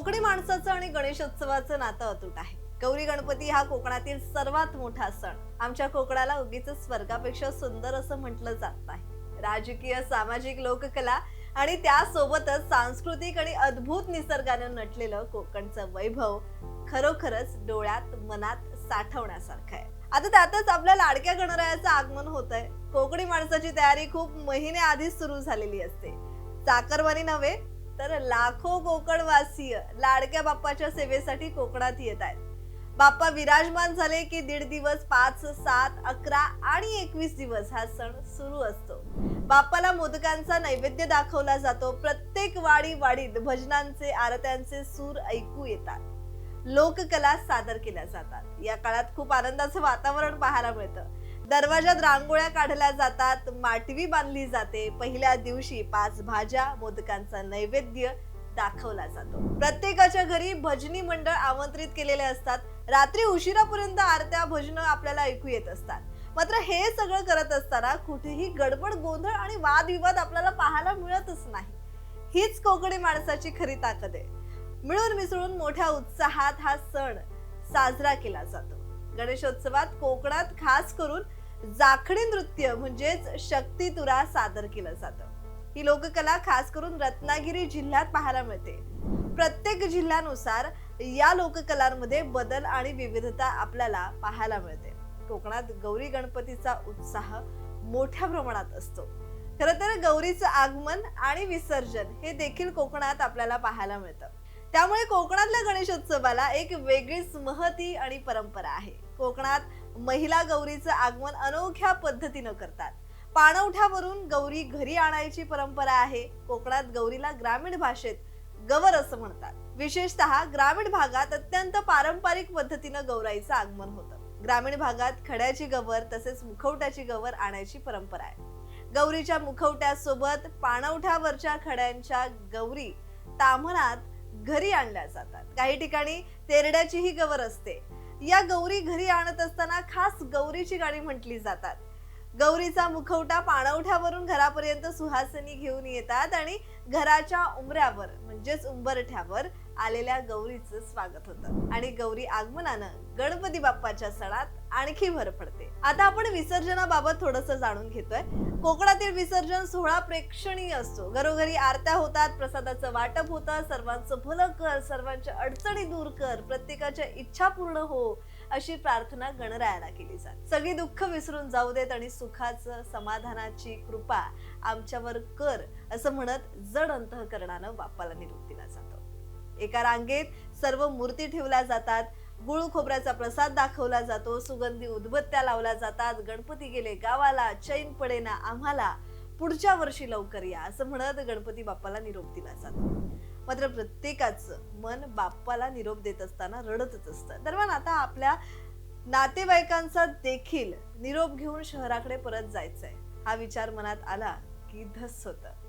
कोकणी माणसाचं आणि गणेशोत्सवाचं नातं अतूट आहे. गौरी गणपती हा कोकणातील सर्वात मोठा सण. आमच्या कोकणाला उगीच स्वर्गापेक्षा सुंदर असं म्हटलं जात नाही. राजकीय सामाजिक लोककला आणि त्यासोबतच सांस्कृतिक आणि अद्भुत निसर्गानं नटलेलं कोकणचं वैभव खरोखरच डोळ्यात मनात साठवण्यासारखं आहे. आता त्यातच आपल्या लाडक्या गणरायाचं आगमन होत आहे कोकणी माणसाची तयारी खूप महिने आधीच सुरू झालेली असते. चाकरवानी नव्हे तर लाखो कोकणवासीय लाडक्या बाप्पाच्या सेवेसाठी कोकणात येत आहेत. बाप्पा विराजमान झाले की दीड दिवस पाच सात अकरा आणि एकवीस दिवस हा सण सुरू असतो. बाप्पाला मोदकांचा नैवेद्य दाखवला जातो. प्रत्येक वाडी वाडीत भजनांचे आरत्यांचे सूर ऐकू येतात. लोककला सादर केल्या जातात. या काळात खूप आनंदाचं वातावरण पाहायला मिळतं. दरवाजात रांगोळ्या काढल्या जातात माटवी बांधली जाते. पहिल्या दिवशी पाच भाज्या मोदकांचा नैवेद्य दाखवला जातो. प्रत्येकाच्या घरी भजनी मंडळ आमंत्रित केलेले असतात. रात्री उशिरापर्यंत आरत्या भजन आपल्याला ऐकू येत असतात. मात्र हे सगळं करत असताना कुठेही गडबड गोंधळ आणि वादविवाद आपल्याला पाहायला मिळतच नाही. हीच कोकणी माणसाची खरी ताकद आहे. मिळून मिसळून मोठ्या उत्साहात हा सण साजरा केला जातो. गणेशोत्सवात कोकणात खास करून जाखडी नृत्य म्हणजेच शक्तितुरा सादर केलं जातं. ही लोककला खास करून रत्नागिरी जिल्ह्यात पाहायला मिळते. प्रत्येक जिल्ह्यानुसार या लोककलांमध्ये बदल आणि विविधता आपल्याला पाहायला मिळते. कोकणात गौरी गणपतीचा उत्साह मोठ्या प्रमाणात असतो. खर तर गौरीचं आगमन आणि विसर्जन हे देखील कोकणात आपल्याला पाहायला मिळतं. त्यामुळे कोकणातल्या गणेशोत्सवाला एक वेगळीच महती आणि परंपरा आहे. कोकणात महिला गौरीचं आगमन अनोख्या पद्धतीनं करतात. पाणवठ्यावरून गौरी घरी आणायची परंपरा आहे. कोकणात गौरीला ग्रामीण भाषेत गवर असं म्हणतात. विशेषतः ग्रामीण भागात अत्यंत पारंपरिक पद्धतीनं गौराईचं आगमन होतं. ग्रामीण भागात खड्याची गवर तसेच मुखवट्याची गवर आणायची परंपरा आहे. गौरीच्या मुखवट्यासोबत पाणवठ्यावरच्या खड्यांच्या गौरी ताम्हणात घरी आणल्या जातात. काही ठिकाणी तेरड्याचीही गवर असते. या गौरी घरी आणत असताना खास गौरीची गाणी म्हटली जातात. गौरीचा मुखवटा पाणवठ्यावरून घरापर्यंत सुहासनी घेऊन येतात आणि घराच्या उंबऱ्यावर म्हणजेच उंबरठ्यावर आलेल्या गौरीचं स्वागत होतं. आणि गौरी आगमनानं गणपती बाप्पाच्या सणात आणखी भर पडते. आता आपण विसर्जनाबाबत थोडस जाणून घेतोय. कोकणातील विसर्जन सोहळा प्रेक्षणीय असतो. घरोघरी आरत्या होतात प्रसादाचं वाटप होतं सर्वांचं भलं कर सर्वांच्या अडचणी दूर कर प्रत्येकाच्या इच्छा पूर्ण हो अशी प्रार्थना गणरायाला केली जात. सगळी दुःख विसरून जाऊ देत आणि सुखाचं समाधानाची कृपा आमच्यावर कर असं म्हणत जड अंतःकरणानं बाप्पाला निरोप दिला जातो. एका रांगेत सर्व मूर्ती ठेवल्या जातात गुळ खोबऱ्याचा प्रसाद दाखवला जातो सुगंधी उदबत्त्या लावल्या जातात गणपती गेले गावाला चैन पडेना आम्हाला पुढच्या वर्षी लवकर या असं म्हणत गणपती बाप्पाला निरोप दिला जातो. मात्र प्रत्येकाचं मन बाप्पाला निरोप देत असताना रडतच असतं. दरम्यान आता आपल्या नातेवाईकांचा देखील निरोप घेऊन शहराकडे परत जायचंय. हा विचार मनात आला की धस होतं.